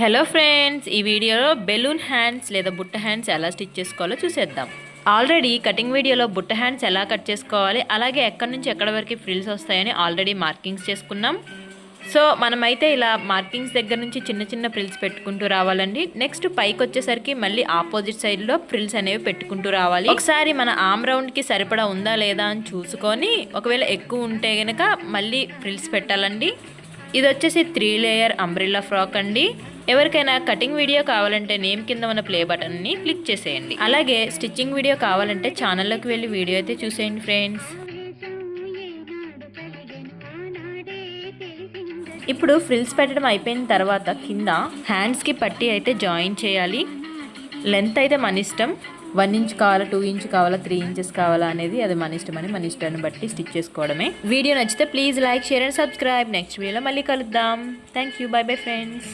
Hello friends ఈ వీడియోలో balloon hands లేదా బుట్ట హ్యాండ్స్ ఎలా స్టిచ్ చేసుకోవాలో చూసేద్దాం. ఆల్రెడీ కటింగ్ వీడియోలో బుట్ట హ్యాండ్స్ ఎలా కట్ చేసుకోవాలి అలాగే ఎక్కడి నుంచి ఎక్కడి వరకు ఫ్రిల్స్ వస్తాయని ఆల్రెడీ మార్కింగ్స్ చేసుకున్నాం. సో మనమైతే ఇలా మార్కింగ్స్ దగ్గర నుంచి చిన్న చిన్న ఫ్రిల్స్ పెట్టుకుంటూ రావాలండి. నెక్స్ట్ పైకి వచ్చేసరికి మళ్ళీ ఆపోజిట్ సైడ్లో ఫ్రిల్స్ అనేవి పెట్టుకుంటూ రావాలి. ఒకసారి మన ఆమ్ రౌండ్కి సరిపడా ఉందా లేదా అని చూసుకొని ఒకవేళ ఎక్కువ ఉంటే కనుక మళ్ళీ ఫ్రిల్స్ పెట్టాలండి. ఇది వచ్చేసి త్రీ లేయర్ అంబ్రిల్లా ఫ్రాక్ అండి. ఎవరికైనా కటింగ్ వీడియో కావాలంటే నేమ్ కింద ఉన్న ప్లే బటన్ని క్లిక్ చేసేయండి. అలాగే స్టిచ్చింగ్ వీడియో కావాలంటే ఛానల్లోకి వెళ్ళి వీడియో అయితే చూసేయండి ఫ్రెండ్స్ ఇప్పుడు ఫ్రిల్స్ పెట్టడం అయిపోయిన తర్వాత కింద హ్యాండ్స్కి పట్టి అయితే జాయిన్ చేయాలి. లెంత్ అయితే మన ఇష్టం. వన్ ఇంచ్ కావాలా టూ ఇంచ్ కావాలా త్రీ ఇంచెస్ కావాలా అనేది అది మన ఇష్టం అని మన ఇష్టాన్ని బట్టి స్టిచ్ చేసుకోవడమే. వీడియో నచ్చితే please like share and subscribe. Next వీడియోలో మళ్ళీ కలుద్దాం. Thank you bye bye friends.